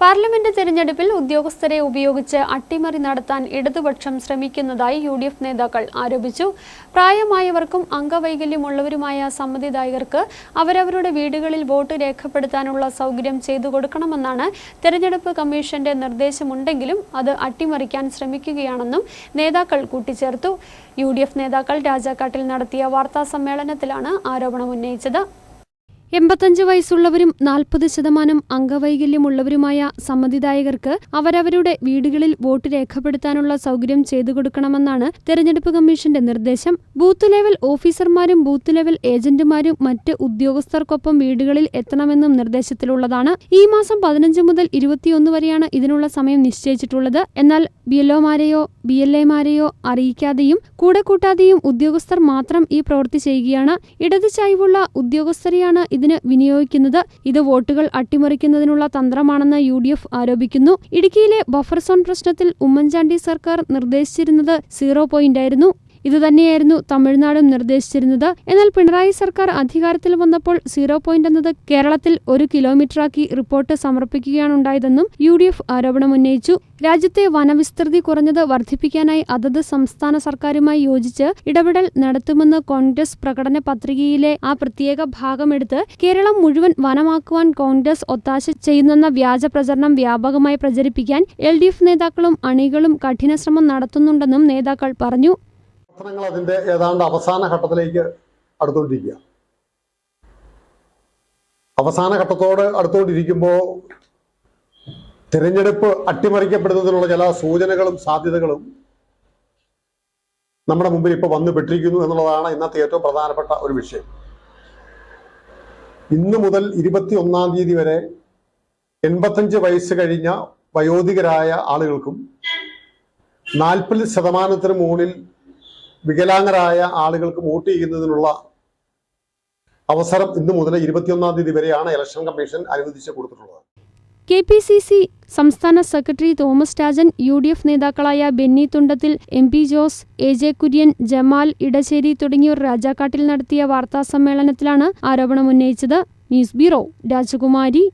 Parliament തെരഞ്ഞെടുപ്പിൽ ഉദ്യോഗസ്ഥരെ ഉപയോഗിച്ച് അട്ടിമറി നടത്താൻ ഇടതുപക്ഷം ശ്രമിക്കുന്നതായി യു നേതാക്കൾ ആരോപിച്ചു. പ്രായമായവർക്കും അംഗവൈകല്യമുള്ളവരുമായ സമ്മതിദായകർക്ക് അവരവരുടെ വീടുകളിൽ വോട്ട് രേഖപ്പെടുത്താനുള്ള സൗകര്യം ചെയ്തു കൊടുക്കണമെന്നാണ് തെരഞ്ഞെടുപ്പ് കമ്മീഷന്റെ നിർദ്ദേശമുണ്ടെങ്കിലും അത് അട്ടിമറിക്കാൻ ശ്രമിക്കുകയാണെന്നും നേതാക്കൾ കൂട്ടിച്ചേർത്തു. യു നേതാക്കൾ രാജാക്കാട്ടിൽ നടത്തിയ വാർത്താ സമ്മേളനത്തിലാണ് ആരോപണം ഉന്നയിച്ചത്. എൺപത്തഞ്ച് വയസ്സുള്ളവരും നാൽപ്പത് ശതമാനം അംഗവൈകല്യമുള്ളവരുമായ സമ്മതിദായകർക്ക് അവരവരുടെ വീടുകളിൽ വോട്ട് രേഖപ്പെടുത്താനുള്ള സൗകര്യം ചെയ്തു കൊടുക്കണമെന്നാണ് തെരഞ്ഞെടുപ്പ് കമ്മീഷന്റെ നിർദ്ദേശം. ബൂത്ത് ലെവൽ ഓഫീസർമാരും ബൂത്ത് ലെവൽ ഏജന്റുമാരും മറ്റ് ഉദ്യോഗസ്ഥർക്കൊപ്പം വീടുകളിൽ എത്തണമെന്നും നിർദ്ദേശത്തിലുള്ളതാണ്. ഈ മാസം പതിനഞ്ച് മുതൽ ഇരുപത്തിയൊന്ന് വരെയാണ് ഇതിനുള്ള സമയം നിശ്ചയിച്ചിട്ടുള്ളത്. എന്നാൽ ബി എൽഒമാരെയോ ബി എൽ എമാരെയോ അറിയിക്കാതെയും കൂടെ കൂട്ടാതെയും ഉദ്യോഗസ്ഥർ മാത്രം ഈ പ്രവൃത്തി ചെയ്യുകയാണ്. ഇടത് ചായ്വുള്ള ഉദ്യോഗസ്ഥരെയാണ് ഇതിന് വിനിയോഗിക്കുന്നത് ഇത് വോട്ടുകൾ അട്ടിമറിക്കുന്നതിനുള്ള തന്ത്രമാണെന്ന് യു ഡി എഫ് ആരോപിക്കുന്നു. ഇടുക്കിയിലെ ബഫർ സോൺ പ്രശ്നത്തിൽ ഉമ്മൻചാണ്ടി സർക്കാർ നിർദ്ദേശിച്ചിരുന്നത് സീറോ പോയിന്റായിരുന്നു ഇതുതന്നെയായിരുന്നു തമിഴ്നാടും നിർദ്ദേശിച്ചിരുന്നത്. എന്നാൽ പിണറായി സർക്കാർ അധികാരത്തിൽ വന്നപ്പോൾ സീറോ പോയിന്റ് എന്നത് കേരളത്തിൽ ഒരു കിലോമീറ്ററാക്കി റിപ്പോർട്ട് സമർപ്പിക്കുകയാണുണ്ടായതെന്നും യു ഡി എഫ് ആരോപണമുന്നയിച്ചു രാജ്യത്തെ വനവിസ്തൃതി കുറഞ്ഞത് വർദ്ധിപ്പിക്കാനായി അതത് സംസ്ഥാന സർക്കാരുമായി യോജിച്ച് ഇടപെടൽ നടത്തുമെന്ന് കോൺഗ്രസ് പ്രകടന പത്രികയിലെ ആ പ്രത്യേക ഭാഗമെടുത്ത് കേരളം മുഴുവൻ വനമാക്കുവാൻ കോൺഗ്രസ് ഒത്താശ ചെയ്യുന്നെന്ന വ്യാജ പ്രചരണം വ്യാപകമായി പ്രചരിപ്പിക്കാൻ എൽ നേതാക്കളും അണികളും കഠിന ശ്രമം നടത്തുന്നുണ്ടെന്നും നേതാക്കൾ പറഞ്ഞു. പ്രവർത്തനങ്ങൾ അതിന്റെ ഏതാണ്ട് അവസാന ഘട്ടത്തിലേക്ക് അടുത്തുകൊണ്ടിരിക്കുക. അവസാന ഘട്ടത്തോട് അടുത്തുകൊണ്ടിരിക്കുമ്പോൾ തിരഞ്ഞെടുപ്പ് അട്ടിമറിക്കപ്പെടുന്നതിനുള്ള ചില സൂചനകളും സാധ്യതകളും നമ്മുടെ മുമ്പിൽ ഇപ്പോൾ വന്നു പെട്ടിരിക്കുന്നു എന്നുള്ളതാണ് ഇന്നത്തെ ഏറ്റവും പ്രധാനപ്പെട്ട ഒരു വിഷയം. ഇന്ന് മുതൽ ഇരുപത്തി ഒന്നാം തീയതി വരെ എൺപത്തഞ്ച് വയസ്സ് കഴിഞ്ഞ വയോധികരായ ആളുകൾക്കും നാൽപ്പത് ശതമാനത്തിന് മുകളിൽ വികലാംഗരായ ആളുകൾക്ക് വോട്ട് ചെയ്യുന്നതിനുള്ള അവസരം ഇന്നു മുതൽ ഇരുപത്തിയൊന്നാം തീയതി വരെയാണ് ഇലക്ഷൻ കമ്മീഷൻ അനുവദിച്ച് കൊടുത്തിട്ടുള്ളത്. കെ പി സി സി സംസ്ഥാന secretary Thomas Rajan U D F നേതാക്കളായ Benny Thundathil M P Jose A J Kurian Jamal Edassery തുടങ്ങിയവർ രാജാക്കാട്ടിൽ നടത്തിയ വാർത്താസമ്മേളനത്തിലാണ് ആരോപണമുന്നയിച്ചത് ന്യൂസ് ബ്യൂറോ രാജകുമാരി